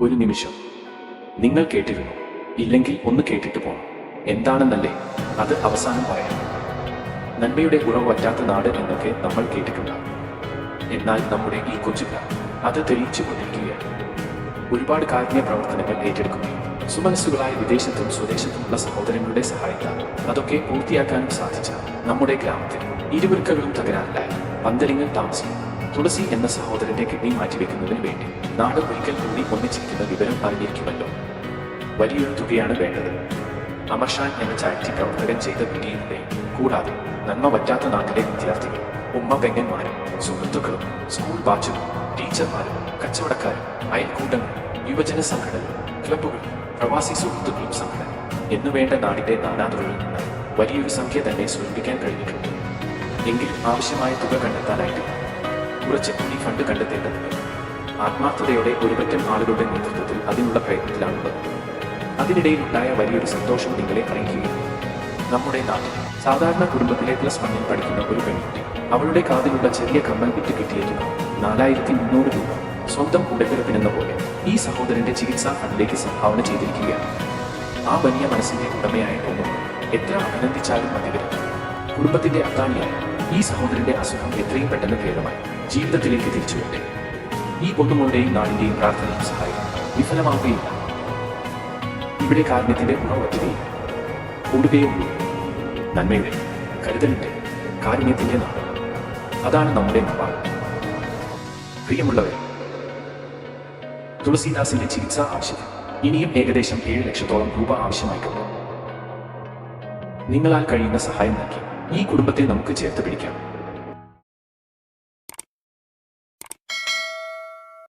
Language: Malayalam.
ഒരു നിമിഷം. നിങ്ങൾ കേട്ടിരുന്നു. ഇല്ലെങ്കിൽ ഒന്ന് കേട്ടിട്ട് പോണം. എന്താണെന്നല്ലേ? അത് അവസാനം പറയാം. നന്മയുടെ ഉറവ് വറ്റാത്ത നാട് എന്നൊക്കെ നമ്മൾ കേട്ടിട്ടുണ്ടാകും എന്നാൽ നമ്മുടെ ഈ കൊച്ചുക അത് തെളിയിച്ചു കൊണ്ടിരിക്കുകയാണ്. ഒരുപാട് കാരുണ്യ പ്രവർത്തനങ്ങൾ ഏറ്റെടുക്കുകയും സുമനസ്സുകളായ വിദേശത്തും സ്വദേശത്തുമുള്ള സഹോദരങ്ങളുടെ സഹായത്താൽ അതൊക്കെ പൂർത്തിയാക്കാനും സാധിച്ച നമ്മുടെ ഗ്രാമത്തിൽ ഇരുവൃക്കകളും തകരാറിലായി. പന്തലിങ്ങൾ താമസിക്കും തുളസി എന്ന സഹോദരന്റെ കിഡ്നി മാറ്റിവെക്കുന്നതിന് വേണ്ടി നാട് ഒരിക്കൽ കൂടി ഒന്നിച്ചിരിക്കുന്ന വിവരം അറിഞ്ഞിരിക്കുമല്ലോ. വലിയൊരു തുകയാണ് വേണ്ടത്. അമർഷാൻ എന്ന ചാരിറ്റി പ്രവർത്തകൻ ചെയ്ത പിടിയിലൂടെ കൂടാതെ നന്മ പറ്റാത്ത നാട്ടിലെ വിദ്യാർത്ഥികൾ ഉമ്മ പെങ്ങന്മാരും സുഹൃത്തുക്കളും സ്കൂൾ ബാച്ചും ടീച്ചർമാരും കച്ചവടക്കാരും അയൽക്കൂട്ടങ്ങൾ യുവജന സംഘടനകൾ ക്ലബുകൾ പ്രവാസി സുഹൃത്തുക്കളും സംഘടന എന്നുവേണ്ട നാടിന്റെ നാനാതുകളിൽ നിന്ന് വലിയൊരു സംഖ്യ തന്നെ സ്വരൂപിക്കാൻ കഴിഞ്ഞിട്ടുണ്ട്. എങ്കിലും ആവശ്യമായ തുക കണ്ടെത്താനായിട്ട് കുറച്ച് ഈ ഫണ്ട് കണ്ടെത്തേണ്ടതുണ്ട്. ആത്മാർത്ഥതയോടെ ഒരുപറ്റം ആളുകളുടെ നേതൃത്വത്തിൽ അതിനുള്ള പ്രയത്നത്തിലാണുള്ളത്. അതിനിടയിൽ ഉണ്ടായ വലിയൊരു സന്തോഷം നിങ്ങളെ അറിയിക്കുകയാണ് നമ്മുടെ നാട്ടിൽ സാധാരണ കുടുംബത്തിലെ പ്ലസ് വണ്ണിൽ പഠിക്കുന്ന ഒരു പെൺകുട്ടി അവളുടെ കാതിലുള്ള ചെറിയ കമ്മൽ വിറ്റ് കിട്ടിയ നാലായിരത്തി മുന്നൂറ് രൂപ സ്വന്തം ഉടപ്പിറപ്പിനെന്ന പോലെ ഈ സഹോദരന്റെ ചികിത്സാ ഫണ്ടിലേക്ക് സംഭാവന ചെയ്തിരിക്കുകയാണ്. ആ വലിയ മനസ്സിന്റെ ഉടമയായ പൊന്നു എത്ര അഭിനന്ദിച്ചാലും മതി കുടുംബത്തിന്റെ അത്താണിയായ ഈ സഹോദരന്റെ അസുഖം എത്രയും പെട്ടെന്ന് ഭേദമായി. ജീവിതത്തിലേക്ക് തിരിച്ചു വരട്ടെ. ഈ പൊന്നുമോളുടെയും നാടിന്റെയും പ്രാർത്ഥനയും സഹായം വിഫലമാവുകയില്ല. ഇവിടെ കാരുണ്യത്തിന്റെ ഗുണവറ്റതയും കൂടുകയുള്ളൂ നന്മയുടെ കരുതലിന്റെ കാരുണ്യത്തിന്റെ നാട്. അതാണ് നമ്മുടെ നവാ പ്രിയമുള്ളവർ തുളസീദാസിന്റെ ചികിത്സാ ആവശ്യത്തിന് ഇനിയും ഏകദേശം ഏഴ് ലക്ഷത്തോളം രൂപ ആവശ്യമായിട്ടുണ്ട്. നിങ്ങളാൽ കഴിയുന്ന സഹായം നൽകി ഈ കുടുംബത്തെ നമുക്ക് ചേർത്ത് പിടിക്കാം.